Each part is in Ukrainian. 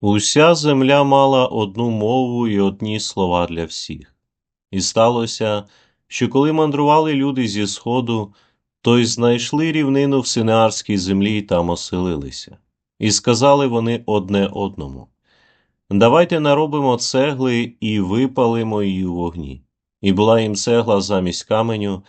Уся земля мала одну мову і одні слова для всіх. І сталося, що коли мандрували люди зі сходу, то й знайшли рівнину в Синеарській землі і там оселилися. І сказали вони одне одному Давайте наробимо цегли і випалимо її у вогні. І була їм цегла замість каменю,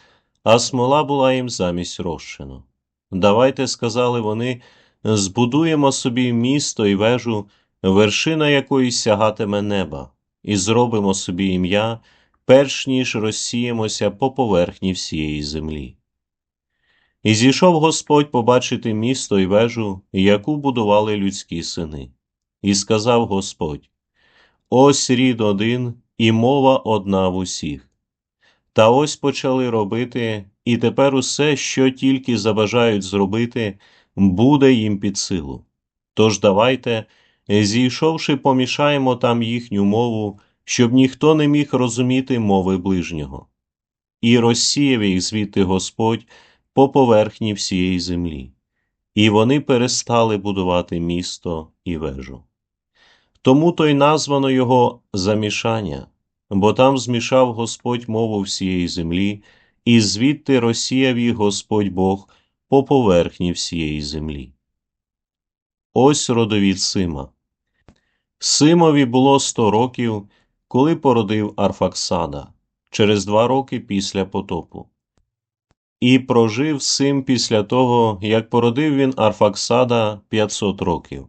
а смола була їм замість розчину. Давайте, сказали вони, збудуємо собі місто і вежу, вершина якої сягатиме неба, і зробимо собі ім'я, перш ніж розсіємося по поверхні всієї землі. І зійшов Господь побачити місто і вежу, яку будували людські сини. І сказав Господь: Ось рід один, і мова одна в усіх. Та ось почали робити, і тепер усе, що тільки забажають зробити, буде їм під силу. Тож давайте, зійшовши, помішаємо там їхню мову, щоб ніхто не міг розуміти мови ближнього. І розсіяв їх звідти Господь по поверхні всієї землі, і вони перестали будувати місто і вежу. Тому то й названо його замішання, бо там змішав Господь мову всієї землі, і звідти розсіяв їх Господь Бог по поверхні всієї землі. Ось родовід Сима. Симові було сто років, коли породив Арфаксада, через два роки після потопу. І прожив Сим після того, як породив він Арфаксада 500 років,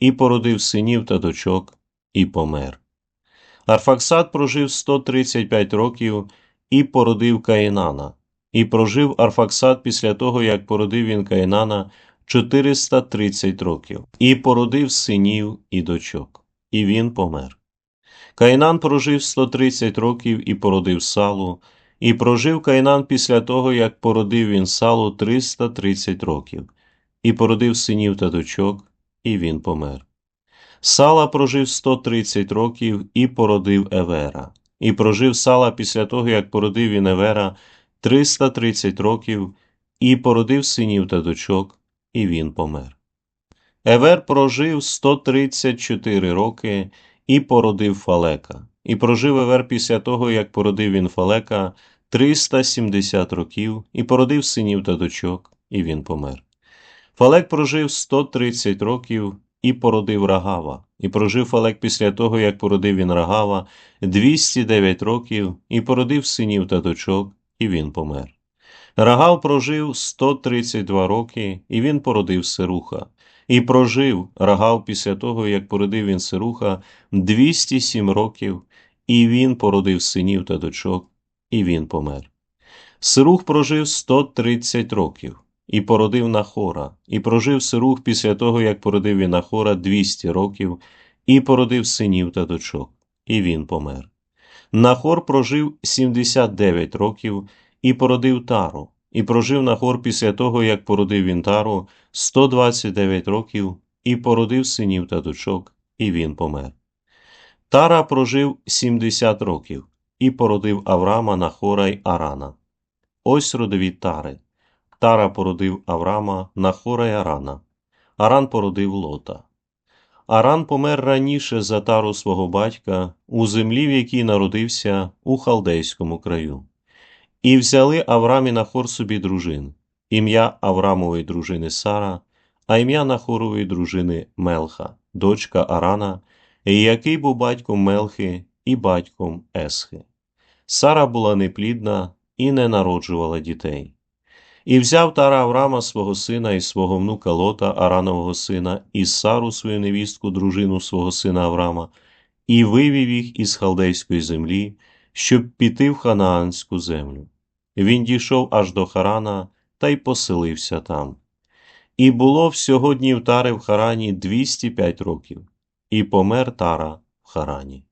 і породив синів та дочок, і помер. Арфаксад прожив 135 років і породив Каїнана, і прожив Арфаксад після того, як породив він Каїнана 430 років, і породив синів і дочок, і він помер. Каїнан прожив 130 років і породив салу, і прожив Каїнан після того, як породив він салу 330 років, і породив синів та дочок, і він помер. Сала прожив 130 років і породив Евера, і прожив сала після того, як породив він Евера 330 років, і породив синів та дочок, і він помер. Евер прожив 134 роки і породив Фалека, і прожив Евер після того, як породив він Фалека 370 років, і породив синів та дочок, і він помер. Фалек прожив 130 років і породив Рагава, і прожив Фалек після того, як породив він Рагава 209 років, і породив синів та дочок, і він помер. Рагав прожив 132 роки, і він породив Сируха. І прожив Рагав після того, як породив він Сируха 207 років, і він породив синів та дочок, і він помер. Сирух прожив 130 років, і породив Нахора, і прожив Сирух після того, як породив він Нахора 200 років, і породив синів та дочок, і він помер. Нахор прожив 79 років і породив Тару, і прожив Нахор після того, як породив він Тару 129 років, і породив синів та дочок, і він помер. Тара прожив 70 років і породив Авраама, Нахора й Арана. Ось родові Тари. Тара породив Авраама, Нахора й Арана. Аран породив Лота. Аран помер раніше за тару свого батька у землі, в якій народився у халдейському краю. І взяли Авраам і Нахор собі дружин, ім'я Аврамової дружини Сара, а ім'я Нахорової дружини Мелха, дочка Арана, який був батьком Мелхи і батьком Есхи. Сара була неплідна і не народжувала дітей. І взяв Тара Авраама свого сина і свого внука Лота, Аранового сина, і Сару свою невістку, дружину свого сина Авраама, і вивів їх із халдейської землі, щоб піти в ханаанську землю. Він дійшов аж до Харана та й поселився там. І було всього днів Тари в Харані 205 років, і помер Тара в Харані.